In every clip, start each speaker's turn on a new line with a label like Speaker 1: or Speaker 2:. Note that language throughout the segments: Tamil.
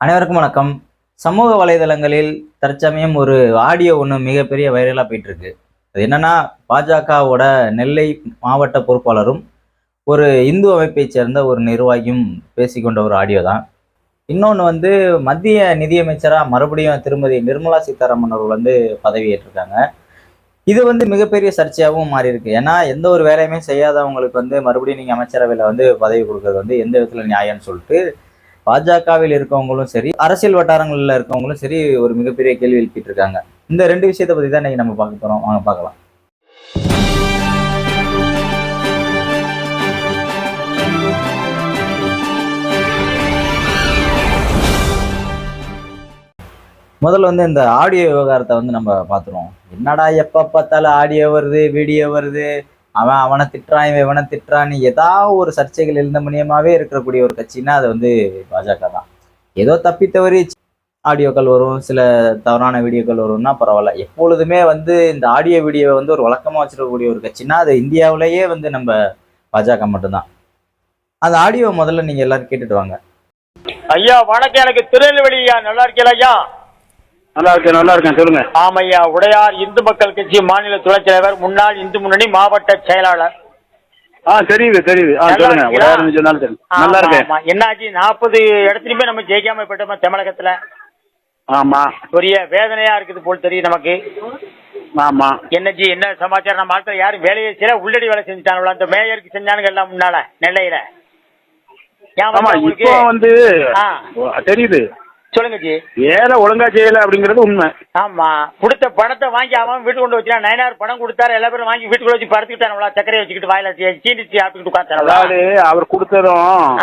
Speaker 1: அனைவருக்கும் வணக்கம். சமூக வலைதளங்களில் தற்சமயம் ஒரு ஆடியோ ஒன்று மிகப்பெரிய வைரலாக போயிட்டு இருக்கு அது என்னன்னா பாஜகவோட நெல்லை மாவட்ட பொறுப்பாளரும் ஒரு இந்து அமைப்பை சேர்ந்த ஒரு நிர்வாகியும் பேசிக்கொண்ட ஒரு ஆடியோ தான். இன்னொன்று வந்து மத்திய நிதியமைச்சராக மறுபடியும் திருமதி நிர்மலா சீதாராமன் அவர்கள் வந்து பதவியேற்றிருக்காங்க. இது வந்து மிகப்பெரிய சர்ச்சையாகவும் மாறி இருக்கு ஏன்னா எந்த ஒரு வேலையுமே செய்யாதவங்களுக்கு வந்து மறுபடியும் நீங்கள் அமைச்சரவையில் வந்து பதவி கொடுக்கறது வந்து எந்த விதத்தில் நியாயம்னு சொல்லிட்டு பாஜகவில் இருக்கவங்களும் சரி அரசியல் வட்டாரங்களில் இருக்கவங்களும் சரி ஒரு மிகப்பெரிய கேள்வி எழுப்பிட்டு இருக்காங்க இந்த ரெண்டு விஷயத்தை பத்தி தான் இன்னைக்கு நம்ம பார்க்க போறோம். வாங்க பார்க்கலாம். முதல்ல வந்து இந்த ஆடியோ விவகாரத்தை வந்து நம்ம பார்த்துருவோம். என்னடா எப்போ பார்த்தாலும் ஆடியோ வருது வீடியோ வருது அவன் அவனை திட்டுறான் இவன் இவனை திட்டுறான்னு ஏதாவது ஒரு சர்ச்சைகள் எழுந்த மூலியமாகவே இருக்கக்கூடிய ஒரு கட்சின்னா அது வந்து பாஜக தான். ஏதோ தப்பித்தவரி ஆடியோக்கள் வரும் சில தவறான வீடியோக்கள் வரும்னா பரவாயில்ல. எப்பொழுதுமே வந்து இந்த ஆடியோ வீடியோவை வந்து ஒரு வழக்கமாக வச்சிருக்கக்கூடிய ஒரு கட்சின்னா அது இந்தியாவிலேயே வந்து நம்ம பாஜக மட்டும்தான். அந்த ஆடியோ முதல்ல நீங்கள் எல்லாரும் கேட்டுட்டு வாங்க.
Speaker 2: ஐயா வணக்கம். எனக்கு திருநெல்வேலி ஐயா நல்லா இருக்கீங்களா ஐயா?
Speaker 3: நல்லா இருக்கேன் நல்லா இருக்கேன் சொல்லுங்க.
Speaker 2: ஆமையா உடையார் இந்து மக்கள் கட்சி மாநில துணைத் தலைவர் முன்னாள் இந்து முன்னணி மாவட்ட செயலாளர்.
Speaker 3: ஆ தெரியுது தெரியுது. ஆ சொல்லுங்க ஆறு சொன்னாலும் தெரியும் நல்லா இருக்கேன்.
Speaker 2: என்னாச்சு? நாற்பது இடத்துலயுமே நம்ம ஜெயிக்காம போயிட்டோமா தமிழகத்துல?
Speaker 3: ஆமா.
Speaker 2: பெரிய வேதனையா இருக்குது போல் தெரியும் நமக்கு.
Speaker 3: ஆமா.
Speaker 2: என்னஜி என்ன சமாச்சாரம்? நம்ம ஆட்கள் யாரும் வேலையை செய்யல உள்ளடி வேலை செஞ்சுட்டாங்களா அந்த மேயருக்கு செஞ்சானுங்க எல்லாம் முன்னால நெல்லையில.
Speaker 3: ஆமா இப்போ வந்து. தெரியுது.
Speaker 2: சொல்லுங்க ஜி.
Speaker 3: வேலை ஒழுங்கா செய்யல அப்படிங்கிறது உண்மை.
Speaker 2: ஆமா. கொடுத்த பணத்தை வாங்கி அவன் வீட்டு கொண்டு வச்சுட்டான் நயனார் பணம் கொடுத்தாரு எல்லா பேரும் வாங்கி வீட்டுக்குள்ள வச்சு படுத்துக்கிட்டானுங்களா சக்கரையை வச்சுக்கிட்டு வாயில சீ- சீனி சாப்பிட்டுக்கிட்டு உட்காந்துட்டாங்களா
Speaker 3: அதாவது அவர் கொடுத்ததும்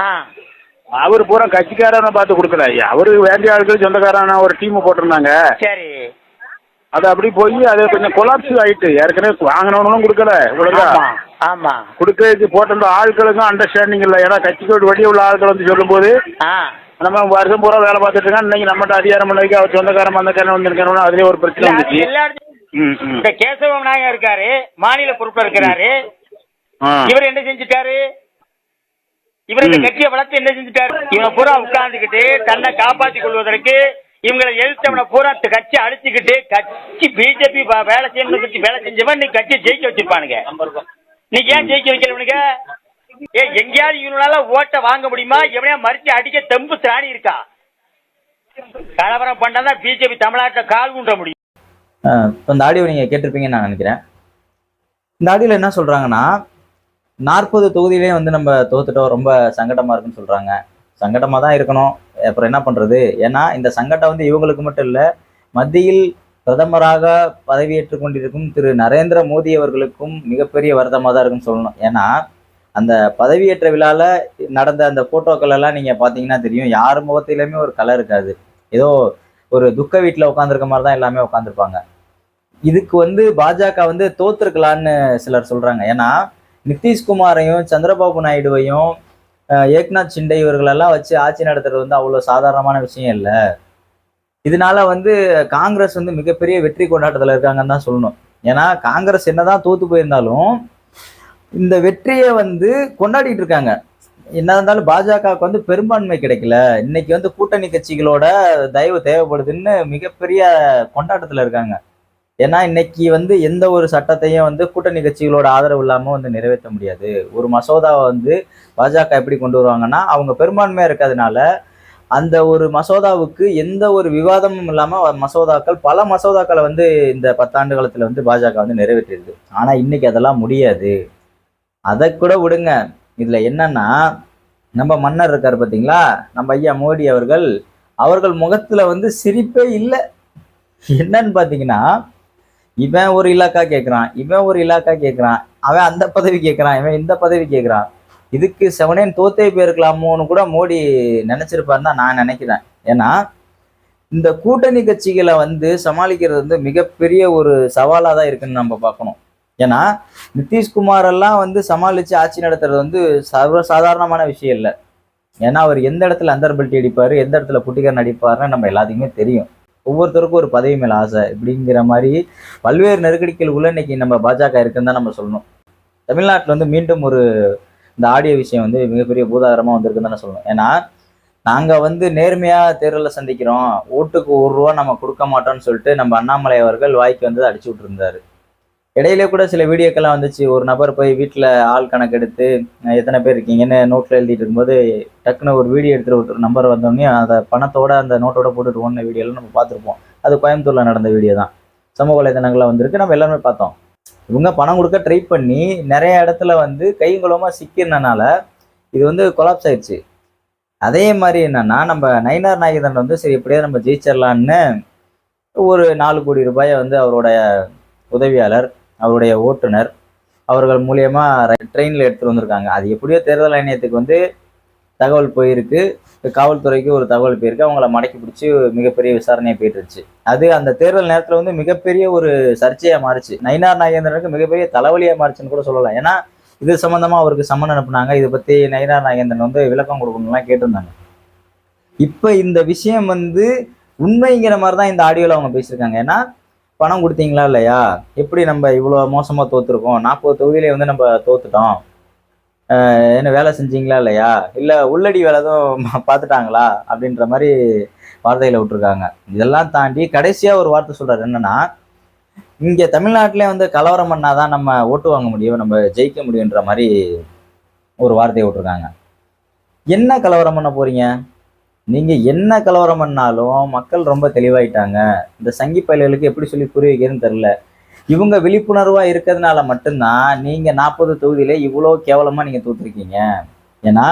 Speaker 3: அவர் பூரா கட்சிக்காரனை பார்த்து கொடுக்கல. அவரு வேண்டிய ஆட்கள் சொந்தக்காரன ஒரு டீம் போட்டிருந்தாங்க.
Speaker 2: சரி.
Speaker 3: அது அப்படி போய் அது கொஞ்சம் கொலாப்ஸ் ஆயிட்டு. ஏற்கனவே வாங்கினவனும் கொடுக்கல ஒழுங்கா.
Speaker 2: ஆமா
Speaker 3: கொடுக்கறதுக்கு போட்டிருந்த ஆட்களுக்கும் அண்டர்ஸ்டாண்டிங் இல்லை. ஏன்னா கட்சிக்கு வழி உள்ள ஆட்கள் வந்து சொல்லும்போது
Speaker 2: ஆ.
Speaker 3: நம்ம வருஷம் பூரா வேலை பார்த்துட்டு இருக்கோம் இன்னைக்கு நம்மகிட்ட அதிகாரம் பண்ணதுக்கு அவர் சொந்தக்காரன் வந்தக்காரன் வந்திருக்காரு அதுலயே ஒரு பிரச்சனை வந்துச்சு.
Speaker 2: எல்லா இடத்துலயும். இந்த கேசவ விநாயகர் இருக்காரு மாநில பொறுப்புல இருக்கிறாரு. இவர் என்ன செஞ்சுட்டாரு? இவர் இந்த. கட்சியை வளர்த்து என்ன செஞ்சுட்டாரு? இவன் பூரா உட்கார்ந்துக்கிட்டு தன்னை காப்பாற்றிக் கொள்வதற்கு இவங்களை எதிர்த்தவனை பூரா கட்சி அழிச்சுக்கிட்டு கட்சி பிஜேபி வேலை செய்யணும் கட்சி வேலை செஞ்சவன் நீ கட்சியை ஜெயிக்க வச்சிருப்பானுங்க. நீ ஏன் ஜெயிக்க வைக்கல இவனுங்க ஏ எங்கேயாவது இவனால ஓட்ட வாங்க முடியுமா? எவனையா மறிச்சு அடிக்க தெம்பு திராணி இருக்கா? கலவரம் பண்ணா பிஜேபி தமிழ்நாட்டில் கால் ஊன்ற முடியும்.
Speaker 1: இப்போ இந்த ஆடியோ நீங்க கேட்டிருப்பீங்கன்னு நான் நினைக்கிறேன். இந்த ஆடியோல என்ன சொல்றாங்கன்னா நாற்பது தொகுதியிலே வந்து நம்ம தோத்துட்டோம் ரொம்ப சங்கடமா இருக்குன்னு சொல்றாங்க. சங்கடமா தான் இருக்கணும். அப்புறம் என்ன பண்றது? ஏன்னா இந்த சங்கடம் வந்து இவங்களுக்கு மட்டும் இல்ல மத்தியில் பிரதமராக பதவியேற்றுக் கொண்டிருக்கும் திரு நரேந்திர மோடி அவர்களுக்கும் மிகப்பெரிய வருத்தமாக தான் இருக்குன்னு சொல்லணும். ஏன்னா அந்த பதவியேற்ற விழால நடந்த அந்த போட்டோக்கள் எல்லாம் நீங்க பாத்தீங்கன்னா தெரியும். யார் முகத்திலையுமே ஒரு கலை இருக்காது. ஏதோ ஒரு துக்க வீட்டில் உட்காந்துருக்க மாதிரி தான் எல்லாமே உட்காந்துருப்பாங்க இதுக்கு வந்து பாஜக வந்து தோத்துருக்கலான்னு சிலர் சொல்றாங்க. ஏன்னா நிதிஷ்குமாரையும் சந்திரபாபு நாயுடுவையும் ஏக்நாத் சிண்டே இவர்களெல்லாம் வச்சு ஆட்சி நடத்துறது வந்து அவ்வளோ சாதாரணமான விஷயம் இல்லை. இதனால வந்து காங்கிரஸ் வந்து மிகப்பெரிய வெற்றி கொண்டாட்டத்தில் இருக்காங்கன்னு தான் சொல்லணும். ஏன்னா காங்கிரஸ் என்னதான் தோத்து போயிருந்தாலும் இந்த வெற்றியை வந்து கொண்டாடிட்டு இருக்காங்க. என்ன இருந்தாலும் பாஜகவுக்கு வந்து பெரும்பான்மை கிடைக்கல. இன்னைக்கு வந்து கூட்டணி கட்சிகளோட தயவு தேவைப்படுதுன்னு மிகப்பெரிய கொண்டாட்டத்தில் இருக்காங்க. ஏன்னா இன்னைக்கு வந்து எந்த ஒரு சட்டத்தையும் வந்து கூட்டணி கட்சிகளோட ஆதரவு இல்லாம வந்து நிறைவேற்ற முடியாது. ஒரு மசோதாவை வந்து பாஜக எப்படி கொண்டு வருவாங்கன்னா அவங்க பெரும்பான்மையா இருக்கிறதுனால அந்த ஒரு மசோதாவுக்கு எந்த ஒரு விவாதமும் இல்லாம மசோதாக்கள் பல மசோதாக்களை வந்து இந்த பத்தாண்டு காலத்துல வந்து பாஜக வந்து நிறைவேற்றிருக்கு. ஆனா இன்னைக்கு அதெல்லாம் முடியாது. அதை கூட விடுங்க. இதில் என்னன்னா நம்ம மன்னர் இருக்கார் பார்த்தீங்களா நம்ம ஐயா மோடி அவர்கள் அவர்கள் முகத்தில் வந்து சிரிப்பே இல்லை. என்னன்னு பார்த்தீங்கன்னா இவன் ஒரு இலாக்கா கேட்குறான் இவன் ஒரு இலாக்கா கேட்குறான் அவன் அந்த பதவி கேட்குறான் இவன் இந்த பதவி கேட்குறான் இதுக்கு செவனேன் தோத்தே போயிருக்கலாமோன்னு கூட மோடி நினச்சிருப்பாருன்னு தான் நான் நினைக்கிறேன். ஏன்னா இந்த கூட்டணி கட்சிகளை வந்து சமாளிக்கிறது வந்து மிகப்பெரிய ஒரு சவாலாக தான் இருக்குன்னு நம்ம பார்க்கணும். ஏன்னா நிதிஷ்குமார் எல்லாம் வந்து சமாளித்து ஆட்சி நடத்துறது வந்து சர்வ சாதாரணமான விஷயம் இல்லை. ஏன்னா அவர் எந்த இடத்துல அந்தர்பல்ட்டி அடிப்பார் எந்த இடத்துல புட்டிகரன் அடிப்பாருன்னு நம்ம எல்லாத்துக்குமே தெரியும். ஒவ்வொருத்தருக்கும் ஒரு பதவி மேலே ஆசை இப்படிங்கிற மாதிரி பல்வேறு நெருக்கடிகள் உள்ள இன்னைக்கு நம்ம பாஜக இருக்குன்னு தான் நம்ம சொல்லணும். தமிழ்நாட்டில் வந்து மீண்டும் ஒரு இந்த ஆடியோ விஷயம் வந்து மிகப்பெரிய பூதாகரமாக வந்திருக்குன்னு தானே சொல்லணும். ஏன்னா நாங்கள் வந்து நேர்மையாக தேர்தலில் சந்திக்கிறோம் ஓட்டுக்கு ஒரு ரூபா நம்ம கொடுக்க மாட்டோம்னு சொல்லிட்டு நம்ம அண்ணாமலை அவர்கள் வாய்க்கு வந்து அடிச்சு விட்டுருந்தாரு. இடையில கூட சில வீடியோக்கெல்லாம் வந்துச்சு. ஒரு நபர் போய் வீட்டில் ஆள் கணக்கு எடுத்து எத்தனை பேர் இருக்கீங்கன்னு நோட்டில் எழுதிட்டு இருக்கும்போது டக்குன்னு ஒரு வீடியோ எடுத்துகிட்டு ஒரு நம்பர் வந்தோடனே அந்த பணத்தோட அந்த நோட்டோட போட்டுட்டு ஓடின வீடியோலாம் நம்ம பார்த்துருப்போம். அது கோயம்புத்தூரில் நடந்த வீடியோ தான். சமூக வலைதளங்களாக வந்திருக்கு. நம்ம எல்லாருமே பார்த்தோம். இவங்க பணம் கொடுக்க ட்ரை பண்ணி நிறைய இடத்துல வந்து கைங்குளமாக சிக்கினனால இது வந்து கொலாப்ஸ் ஆயிடுச்சு. அதே மாதிரி என்னன்னா நம்ம நயினார் நாயகன் வந்து சரி இப்படியே நம்ம ஜெயிச்சிடலான்னு ஒரு நாலு கோடி ரூபாயை வந்து அவரோட உதவியாளர் அவருடைய ஓட்டுநர் அவர்கள் மூலியமா ட்ரெயினில் எடுத்துட்டு வந்திருக்காங்க. அது எப்படியோ தேர்தல் ஆணையத்துக்கு வந்து தகவல் போயிருக்கு. காவல்துறைக்கு ஒரு தகவல் போயிருக்கு. அவங்கள மடக்கி பிடிச்சி மிகப்பெரிய விசாரணையை போயிட்டுருச்சு. அது அந்த தேர்தல் நேரத்தில் வந்து மிகப்பெரிய ஒரு சர்ச்சையாக மாறுச்சு. நயினார் நாகேந்திரனுக்கு மிகப்பெரிய தலைவலியாக மாறுச்சுன்னு கூட சொல்லலாம். ஏன்னா இது சம்மந்தமாக அவருக்கு சம்மன் அனுப்புனாங்க. இதை பற்றி நயினார் நாகேந்திரன் வந்து விளக்கம் கொடுக்கணும்லாம் கேட்டிருந்தாங்க. இப்போ இந்த விஷயம் வந்து உண்மைங்கிற மாதிரி தான் இந்த ஆடியோவில் அவங்க பேசியிருக்காங்க. ஏன்னா பணம் கொடுத்தீங்களா இல்லையா? எப்படி நம்ம இவ்வளோ மோசமாக தோற்றுருக்கோம் நாற்பது தொகுதியிலே வந்து நம்ம தோத்துட்டோம். என்ன வேலை செஞ்சீங்களா இல்லையா? இல்லை உள்ளடி வேலை எதுவும் பார்த்துட்டாங்களா? அப்படின்ற மாதிரி வார்த்தைகளை விட்டுருக்காங்க. இதெல்லாம் தாண்டி கடைசியாக ஒரு வார்த்தை சொல்கிறார் என்னன்னா இங்கே தமிழ்நாட்டிலே வந்து கலவரம் பண்ணாதான் நம்ம ஓட்டு வாங்க முடியும் நம்ம ஜெயிக்க முடியுன்ற மாதிரி ஒரு வார்த்தையை விட்டுருக்காங்க. என்ன கலவரம் பண்ண போகிறீங்க நீங்கள் என்ன கலவரம் பண்ணாலும் மக்கள் ரொம்ப தெளிவாயிட்டாங்க. இந்த சங்கி பயல்களுக்கு எப்படி சொல்லி புரிய வைக்கிறதுன்னு தெரில இவங்க விழிப்புணர்வாக இருக்கிறதுனால மட்டும்தான் நீங்கள் நாற்பது தொகுதியில் இவ்வளோ கேவலமாக நீங்கள் தூத்துருக்கீங்க. ஏன்னா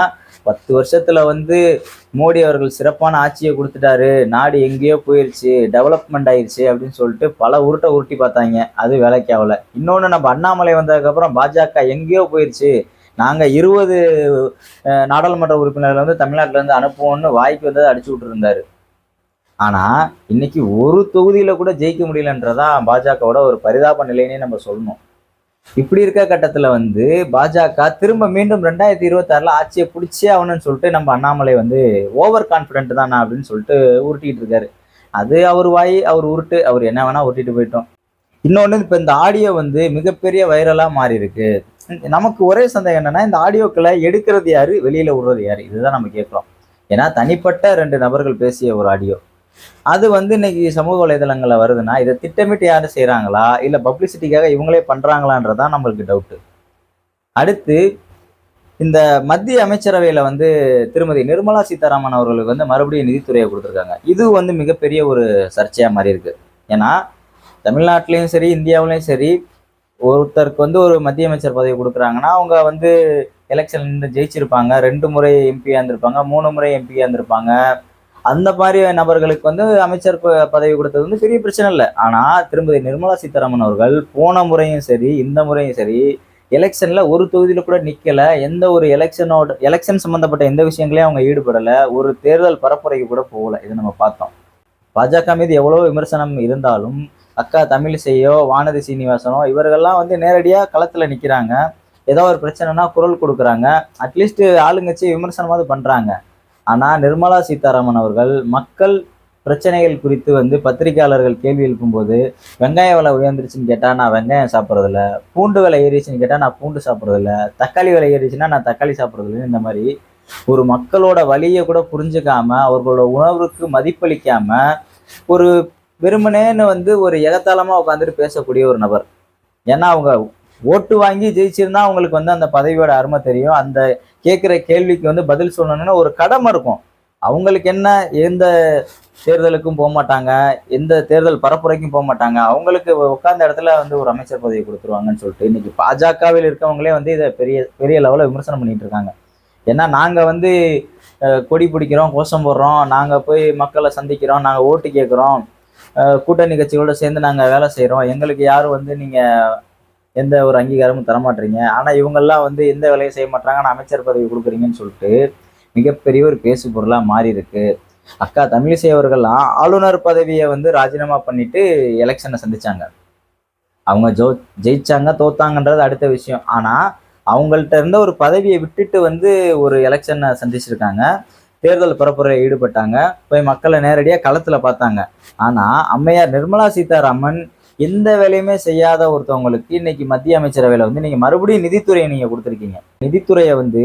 Speaker 1: பத்து வருஷத்தில் வந்து மோடி அவர்கள் சிறப்பான ஆட்சியை கொடுத்துட்டாரு. நாடு எங்கேயோ போயிருச்சு டெவலப்மெண்ட் ஆயிடுச்சு அப்படின்னு சொல்லிட்டு பல உருட்டை உருட்டி பார்த்தாங்க. அது வேலைக்கு ஆகலை. இன்னொன்று நம்ம அண்ணாமலை வந்ததுக்கப்புறம் பாஜக எங்கேயோ போயிடுச்சு நாங்கள் இருபது நாடாளுமன்ற உறுப்பினர்கள் வந்து தமிழ்நாட்டிலேருந்து அனுப்புவோம்னு வாய்க்கு வந்ததை அடிச்சு விட்டுருந்தாரு. ஆனால் இன்னைக்கு ஒரு தொகுதியில் கூட ஜெயிக்க முடியலன்றதான் பாஜகவோட ஒரு பரிதாப நிலைன்னே நம்ம சொல்லணும். இப்படி இருக்க கட்டத்தில் வந்து பாஜக திரும்ப மீண்டும் ரெண்டாயிரத்தி இருபத்தாறில் ஆட்சியை பிடிச்சே ஆகணும்னு சொல்லிட்டு நம்ம அண்ணாமலை வந்து ஓவர் கான்ஃபிடென்ட் தானா அப்படின்னு சொல்லிட்டு உருட்டிக்கிட்டு இருக்காரு. அது அவர் வாய் அவர் உருட்டு அவர் என்ன வேணால் உருட்டிட்டு போயிட்டோம். இன்னொன்று இப்போ இந்த ஆடியோ வந்து மிகப்பெரிய வைரலாக மாறி இருக்கு நமக்கு ஒரே சந்தேகம் என்னன்னா இந்த ஆடியோக்களை எடுக்கிறது யாரு? வெளியில விடுறது யாரு? இதுதான் நம்ம கேட்குறோம். ஏன்னா தனிப்பட்ட ரெண்டு நபர்கள் பேசிய ஒரு ஆடியோ. அது வந்து இன்னைக்கு சமூக வலைதளங்களில் வருதுன்னா இதை திட்டமிட்டு யாரும் செய்கிறாங்களா இல்லை பப்ளிசிட்டிக்காக இவங்களே பண்ணுறாங்களான்றதான் நம்மளுக்கு டவுட்டு. அடுத்து இந்த மத்திய அமைச்சரவையில் வந்து திருமதி நிர்மலா சீதாராமன் அவர்களுக்கு வந்து மறுபடியும் நிதித்துறையை கொடுத்துருக்காங்க. இது வந்து மிகப்பெரிய ஒரு சர்ச்சையாக மாறி இருக்கு ஏன்னா தமிழ்நாட்டிலையும் சரி இந்தியாவிலையும் சரி ஒருத்தருக்கு வந்து ஒரு மத்திய அமைச்சர் பதவி கொடுக்குறாங்கன்னா அவங்க வந்து எலெக்ஷன் நின்று ஜெயிச்சிருப்பாங்க. ரெண்டு முறை எம்பியாக இருந்திருப்பாங்க மூணு முறை எம்பியாக இருந்திருப்பாங்க. அந்த மாதிரி நபர்களுக்கு வந்து அமைச்சர் ப- பதவி கொடுத்தது வந்து பெரிய பிரச்சனை இல்லை. ஆனால் திருமதி நிர்மலா சீதாராமன் அவர்கள் போன முறையும் சரி இந்த முறையும் சரி எலெக்ஷனில் ஒரு தொகுதியில் கூட நிற்கலை எந்த ஒரு எலெக்ஷனோட எலெக்ஷன் சம்மந்தப்பட்ட எந்த விஷயங்களையும் அவங்க ஈடுபடலை. ஒரு தேர்தல் பரப்புரைக்கு கூட போகலை. இது நம்ம பார்த்தோம். பாஜக மீது எவ்வளோ விமர்சனம் இருந்தாலும் அக்கா தமிழிசையோ வானதி சீனிவாசனோ இவர்கள்லாம் வந்து நேரடியாக களத்தில் நிற்கிறாங்க ஏதோ ஒரு பிரச்சனைனா குரல் கொடுக்குறாங்க. அட்லீஸ்ட் ஆளுங்கட்சி விமர்சனமாவது பண்ணுறாங்க ஆனால் நிர்மலா சீதாராமன் அவர்கள் மக்கள் பிரச்சனைகள் குறித்து வந்து பத்திரிகையாளர்கள் கேள்வி எழுப்பும்போது வெங்காய விலை உயர்ந்துருச்சுன்னு கேட்டால் நான் வெங்காயம் சாப்பிட்றதில்ல. பூண்டு விலை ஏறிச்சுன்னு கேட்டால் நான் பூண்டு சாப்பிட்றதில்ல. தக்காளி விலை ஏறிச்சுன்னா நான் தக்காளி சாப்பிட்றதில்ல. இந்த மாதிரி ஒரு மக்களோட வழியை கூட புரிஞ்சுக்காம அவர்களோட உணர்வுக்கு மதிப்பளிக்காம ஒரு வெறுமனேன்னு வந்து ஒரு எகத்தாளமாக உட்காந்துட்டு பேசக்கூடிய ஒரு நபர். ஏன்னா அவங்க ஓட்டு வாங்கி ஜெயிச்சிருந்தா அவங்களுக்கு வந்து அந்த பதவியோட அருமை தெரியும். அந்த கேட்குற கேள்விக்கு வந்து பதில் சொல்லணும்னு ஒரு கடமை இருக்கும். அவங்களுக்கு என்ன எந்த தேர்தலுக்கும் போக மாட்டாங்க எந்த தேர்தல் பரப்புரைக்கும் போக மாட்டாங்க அவங்களுக்கு உட்கார்ந்த இடத்துல வந்து ஒரு அமைச்சர் பதவி கொடுத்துருவாங்கன்னு சொல்லிட்டு இன்னைக்கு பாஜகவில் இருக்கவங்களே வந்து இதை பெரிய பெரிய லெவலில் விமர்சனம் பண்ணிட்டு இருக்காங்க. ஏன்னா நாங்கள் வந்து கொடி பிடிக்கிறோம் கோஷம் போடுறோம் நாங்கள் போய் மக்களை சந்திக்கிறோம் நாங்கள் ஓட்டு கேட்குறோம் கூட்டணி கட்சிகளோட சேர்ந்து நாங்கள் வேலை செய்கிறோம் எங்களுக்கு யாரும் வந்து நீங்கள் எந்த ஒரு அங்கீகாரமும் தரமாட்டீங்க? ஆனால் இவங்கெல்லாம் வந்து எந்த வேலையும் செய்ய மாட்டாங்க ஆனால் அமைச்சர் பதவி கொடுக்குறீங்கன்னு சொல்லிட்டு மிகப்பெரிய ஒரு பேசு பொருளாக மாறி இருக்கு. அக்கா தமிழிசை அவர்கள்லாம் ஆளுநர் பதவியை வந்து ராஜினாமா பண்ணிட்டு எலெக்ஷனை சந்திச்சாங்க. அவங்க ஜோ ஜெயிச்சாங்க தோத்தாங்கன்றது அடுத்த விஷயம். ஆனால் அவங்கள்ட்ட இருந்த ஒரு பதவியை விட்டுட்டு வந்து ஒரு எலெக்ஷனை சந்திச்சிருக்காங்க. தேர்தல் பரப்புரையில் ஈடுபட்டாங்க. போய் மக்களை நேரடியாக களத்தில் பார்த்தாங்க. ஆனால் அம்மையார் நிர்மலா சீதாராமன் எந்த வேலையுமே செய்யாத ஒருத்தவங்களுக்கு இன்னைக்கு மத்திய அமைச்சரவையில் வந்து நீங்கள் மறுபடியும் நிதித்துறையை நீங்கள் கொடுத்துருக்கீங்க. நிதித்துறையை வந்து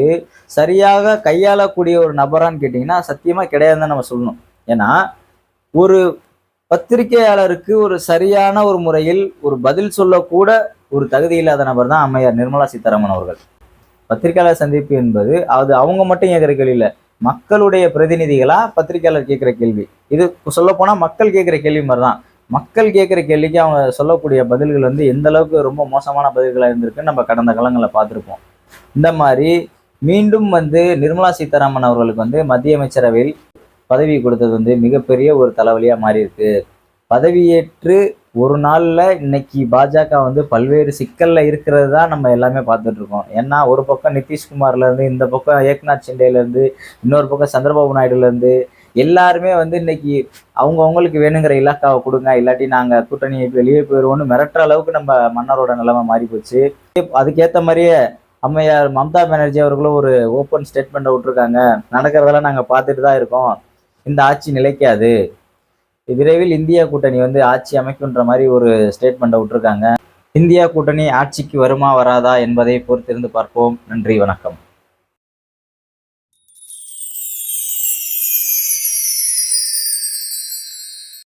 Speaker 1: சரியாக கையாளக்கூடிய ஒரு நபரான்னு கேட்டிங்கன்னா சத்தியமாக கிடையாதுன்னு நம்ம சொல்லணும். ஏன்னா ஒரு பத்திரிகையாளருக்கு ஒரு சரியான ஒரு முறையில் ஒரு பதில் சொல்லக்கூட ஒரு தகுதி இல்லாத நபர் தான் அம்மையார் நிர்மலா சீதாராமன் அவர்கள். பத்திரிகையாளர் சந்திப்பு என்பது அது அவங்க மட்டும் கேட்குற கேள்வி இல்லை. மக்களுடைய பிரதிநிதிகளா பத்திரிகையாளர் கேட்குற கேள்வி. இது சொல்லப்போனால் மக்கள் கேட்குற கேள்வி மாதிரி தான் மக்கள் கேட்குற கேள்விக்கு அவங்க சொல்லக்கூடிய பதில்கள் வந்து எந்த அளவுக்கு ரொம்ப மோசமான பதில்களாக இருந்திருக்குன்னு நம்ம கடந்த காலங்களில் பார்த்துருப்போம். இந்த மாதிரி மீண்டும் வந்து நிர்மலா சீதாராமன் அவர்களுக்கு வந்து மத்திய அமைச்சரவையில் பதவி கொடுத்தது வந்து மிகப்பெரிய ஒரு தலைவலியாக மாறி இருக்கு பதவியேற்று ஒரு நாளில் இன்னைக்கு பாஜக வந்து பல்வேறு சிக்கலில் இருக்கிறது தான் நம்ம எல்லாமே பார்த்துட்டு இருக்கோம். ஏன்னா ஒரு பக்கம் நிதிஷ்குமார்லேருந்து இந்த பக்கம் ஏக்நாத் சிண்டேலேருந்து இன்னொரு பக்கம் சந்திரபாபு நாயுடுலேருந்து எல்லாருமே வந்து இன்னைக்கு அவங்கவுங்களுக்கு வேணுங்கிற இலாக்காவை கொடுங்க. இல்லாட்டி நாங்கள் கூட்டணி வெளியே போயிடுவோம்னு மிரட்டுற அளவுக்கு நம்ம மன்னரோட நிலைமை மாறி போச்சு அதுக்கேற்ற மாதிரியே அம்மையார் மம்தா பானர்ஜி அவர்களும் ஒரு ஓப்பன் ஸ்டேட்மெண்ட்டை விட்டுருக்காங்க. நடக்கிறதெல்லாம் நாங்கள் பார்த்துட்டு தான் இருக்கோம். இந்த ஆட்சி நிலைக்காது. விரைவில் இந்தியா கூட்டணி வந்து ஆட்சி அமைக்குன்ற மாதிரி ஒரு ஸ்டேட்மெண்ட்டை விட்டுருக்காங்க. இந்தியா கூட்டணி ஆட்சிக்கு வருமா வராதா என்பதை பொறுத்திருந்து பார்ப்போம். நன்றி வணக்கம்.